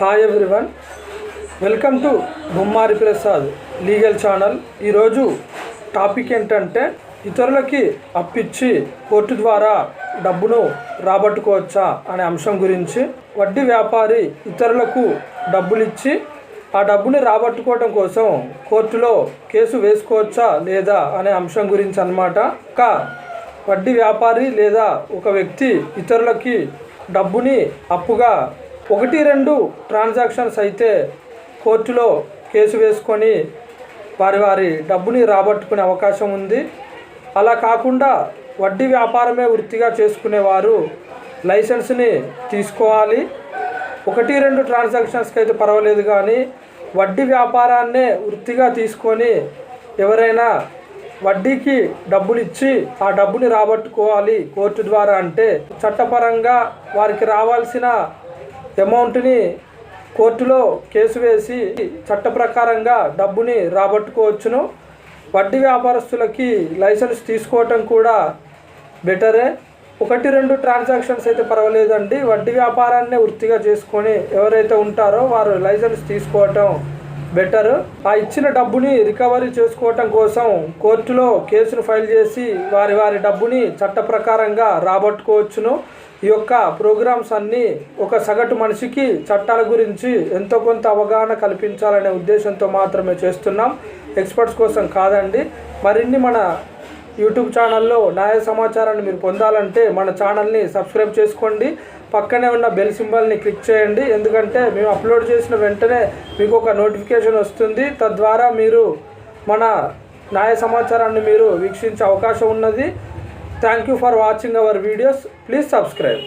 Hi everyone welcome to Bommari Prasad legal channel ఈరోజు topic ఏంటంటే ఇతరులకి అప్పిచ్చి కోర్టు ద్వారా డబ్బును రాబట్టుకోవచ్చా అనే అంశం గురించి వడ్డీ వ్యాపారి ఇతరులకు డబ్బులిచ్చి ఆ డబ్బుని రాబట్టుకోవటం కోసం కోర్టులో కేసు వేసుకోవచ్చా లేదా అనే అంశం గురించి అనమాట ఒక వడ్డీ వ్యాపారి లేదా ఒక వ్యక్తి ఇతరులకి డబ్బుని అప్పుగా ఒకటి రెండు ట్రాన్సాక్షన్స్ అయితే కోర్టులో కేసు వేసుకొని వారి వారి డబ్బుని రాబట్టుకునే అవకాశం ఉంది అలా కాకుండా వడ్డీ వ్యాపారమే వృత్తిగా చేసుకునేవారు లైసెన్స్ని తీసుకోవాలి ఒకటి రెండు ట్రాన్సాక్షన్స్కి అయితే పర్వాలేదు కానీ వడ్డీ వ్యాపారాన్నే వృత్తిగా తీసుకొని ఎవరైనా వడ్డీకి డబ్బులు ఇచ్చి ఆ డబ్బుని రాబట్టుకోవాలి కోర్టు ద్వారా అంటే చట్టపరంగా వారికి రావాల్సిన అమౌంట్ని కోర్టులో కేసు వేసి చట్ట ప్రకారంగా డబ్బుని రాబట్టుకోవచ్చును వడ్డీ వ్యాపారస్తులకి లైసెన్స్ తీసుకోవటం కూడా బెటరే ఒకటి రెండు ట్రాన్సాక్షన్స్ అయితే పర్వాలేదండి వడ్డీ వ్యాపారాన్ని వృత్తిగా చేసుకొని ఎవరైతే ఉంటారో వారు లైసెన్స్ తీసుకోవటం బెటర్ ఆ ఇచ్చిన డబ్బుని రికవరీ చేసుకోవటం కోసం కోర్టులో కేసును ఫైల్ చేసి వారి వారి డబ్బుని చట్ట రాబట్టుకోవచ్చును ఈ యొక్క ప్రోగ్రామ్స్ అన్నీ ఒక సగటు మనిషికి చట్టాల గురించి ఎంతో కొంత అవగాహన కల్పించాలనే ఉద్దేశంతో మాత్రమే చేస్తున్నాం ఎక్స్పర్ట్స్ కోసం కాదండి మరిన్ని మన యూట్యూబ్ ఛానల్లో న్యాయ సమాచారాన్ని మీరు పొందాలంటే మన ఛానల్ని సబ్స్క్రైబ్ చేసుకోండి పక్కనే ఉన్న బెల్ సింబల్ని క్లిక్ చేయండి ఎందుకంటే మేము అప్లోడ్ చేసిన వెంటనే మీకు ఒక నోటిఫికేషన్ వస్తుంది తద్వారా మీరు మన న్యాయ సమాచారాన్ని మీరు వీక్షించే అవకాశం ఉన్నది Thank you for watching our videos. Please subscribe.